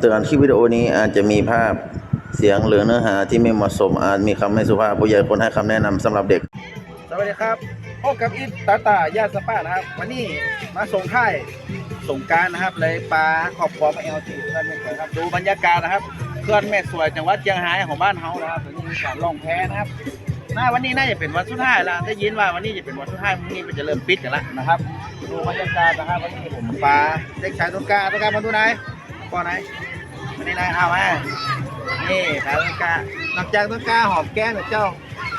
ำเตือนคลิปวิดีโอนี้อาจจะมีภาพเสียงหรือเนื้อหาที่ไม่เหมาะสมอาจมีคำไม่สุภาพผู้ใหญ่ควรให้คำแนะนำสำหรับเด็ก สวัสดีครับพบกับอีทตาตาญาสป้านะครับ วันนี้มาส่งท้ายสงการนะครับ เลยปลาขอบครัวมาเอลทีเพื่อนแม่สวยครับดูบรรยากาศนะครับเพื่อนแม่สวยจังหวัดเชียงรายของบ้านเฮานะครับตอนนี้มีการล่องแพนะครับน่าวันนี้น่าจะเป็นวันสุดท้ายแล้วได้ยินว่าวันนี้จะเป็นวันสุดท้ายพรุ่งนี้มันจะเริ่มปิดกันแล้วนะครับ ดูบรรยากาศนะครับวันนี้ผมปลาเด็กชายต้นกาต้นกามาดูไหน ก่อนไหนวันนี้นายเอามานี่ปลาต้นกล้านอกจากต้นกล้าหอมแก้มเนี่ยเจ้า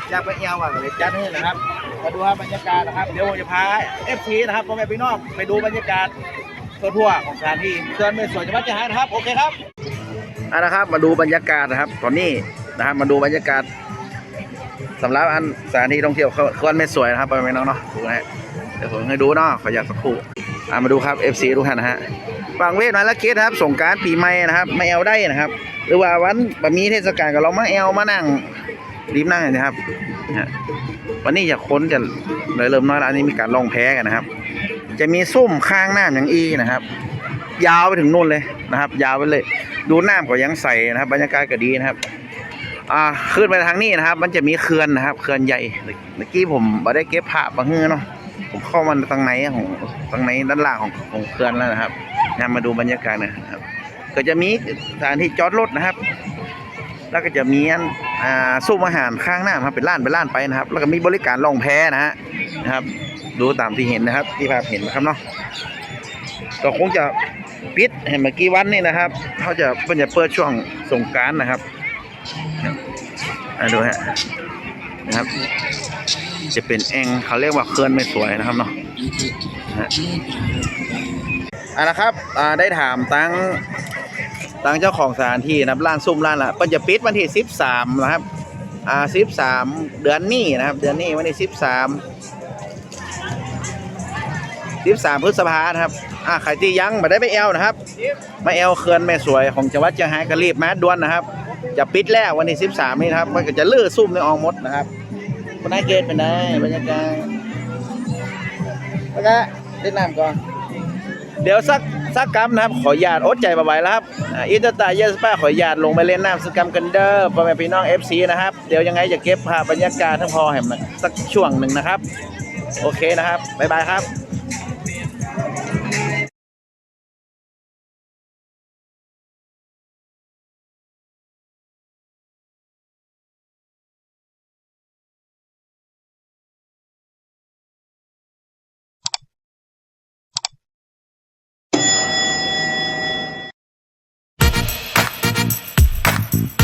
อยากไปเอวอะเลยจัดให้นะครับมาดูครับบรรยากาศนะครับ เดี๋ยวผมจะพาเอฟซีนะครับพ่อแม่พี่น้องไปดูบรรยากาศทั่วๆของสถานที่เชิญเมสวนจังหวัดเชียงรายนะครับ โอเคครับอะนะครับ มาดูบรรยากาศนะครับ ตอนนี้นะครับมาดูบรรยากาศสำหรับอันสถานที่ท่องเที่ยวเขื่อนไม่สวยนะครับพ่อแม่พี่น้องเนาะดูนะฮะเดี๋ยวผมให้ดูเนาะขออยากสักครู่ อะมาดูครับ FC ทุกท่านนะฮะฝั่งเวทมาแล้วเคสครับส่งการปีใหม่นะครับไม่เอาได้นะครับ หรือว่าวันบะมีเทศกาลก็เรามาเอลมานั่งริมนั่งนะครับวันนี้จะค้นจะเลยเริ่มน้อยแล้วอันนี้มีการลองแพ้กันนะครับ จะมีส้มข้างหน้าอย่างอีนะครับ ยาวไปถึงนู่นเลยนะครับ ยาวไปเลย ดูน้ำก็ยังใสนะครับ บรรยากาศก็ดีนะครับอ่าขึ้นไปทางนี้นะครับ มันจะมีเขื่อนนะครับเขื่อนใหญ่เมื่อกี้ผมม่ได้เก็บภาพมาเฮือเนาะ ผมเข้ามาทางไหนของทางไหนด้านล่างของของเขื่อนแล้วนะครับนำมาดูบรรยากาศนะครับ ก็จะมีสถานที่จอดรถนะครับ แล้วก็จะมีอันอ่าซุ้มอาหารข้างหน้าครับเป็นร้านเป็นร้านไปนะครับ แล้วก็มีบริการล่องแพนะฮะนะครับ ดูตามที่เห็นนะครับ ที่ภาพเห็นนะครับเนาะก็คงจะปิดเห็นเมื่อกี้วันนี่นะครับเขาจะเพิ่นจะเปิดช่วงสงการนะครับอ่าดูฮะนะครับ จะเป็นแองเขาเรียกว่าเขื่อนไม่สวยนะครับเนาะนะฮะอ่านะครับได้ถามตั้งทางเจ้าของสถานที่นะครับร้านซุ่มร้านละเพิ่นจะปิดวันที่สิบสามนะครับอ่าสิบสามเดือนนี้นะครับ เดือนนี้วันที่สิบสามสิบสามพฤษภานะครับอ่าใครที่ยังมาได้ไปแอลนะครับมาแอลเขื่อนแม่สวยของจังหวัดเชียงรายก็รีบมาด่วนนะครับ จะปิดแล้ววันที่สิบสามนี้นะครับ มันก็จะลื้อซุ่มในอองมดนะครับ บรรยากาศเป็นไงบรรยากาศแล้วก็เล่นน้ำก่อน เดี๋ยวสักสักกัมนะครับ ขออนุญาตอดใจมาไหวแล้วครับอ่าอินเตอร์ตาเยสป้าขออนุญาตลงไปเล่นน้ำสักกรรมกันเด้อพ่อแม่พี่น้อง FC นะครับ เดี๋ยวยังไงจะเก็บภาพบรรยากาศทั้งพอแห่มสักช่วงหนึ่งนะครับ โอเคนะครับ บ๊ายบายครับ Mm-hmm.